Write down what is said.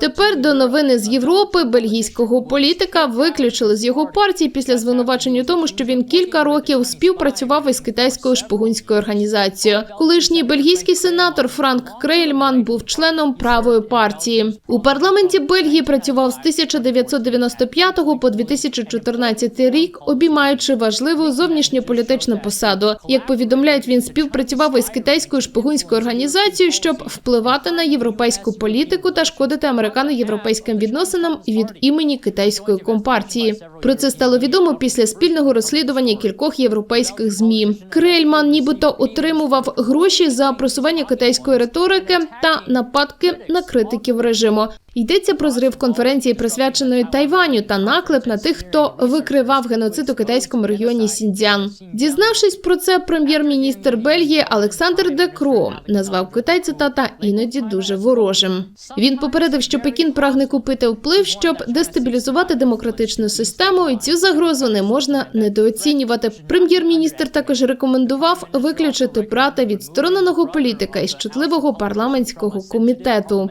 Тепер до новини з Європи бельгійського політика виключили з його партії після звинувачень тому, що він кілька років співпрацював із китайською шпигунською організацією. Колишній бельгійський сенатор Франк Крейльман був членом правої партії. У парламенті Бельгії працював з 1995 по 2014 рік, обіймаючи важливу зовнішньополітичну посаду. Як повідомляють, він співпрацював із китайською шпигунською організацією, щоб впливати на європейську політику та шкодити американо-європейським відносинам від імені китайської компартії. Про це стало відомо після спільного розслідування кількох європейських змі. Крельман нібито отримував гроші за просування китайської риторики та нападки на критиків режиму. Йдеться про зрив конференції, присвяченої Тайваню, та наклеп на тих, хто викривав геноцид у китайському регіоні Сіньцзян. Дізнавшись про це, прем'єр-міністр Бельгії Олександр Декро назвав Китай цитата іноді дуже ворожим. Він попередив, що Пекін прагне купити вплив, щоб дестабілізувати демократичну систему, і цю загрозу не можна недооцінювати. Прем'єр-міністр також рекомендував виключити брата відстороненого політика із чутливого парламентського комітету.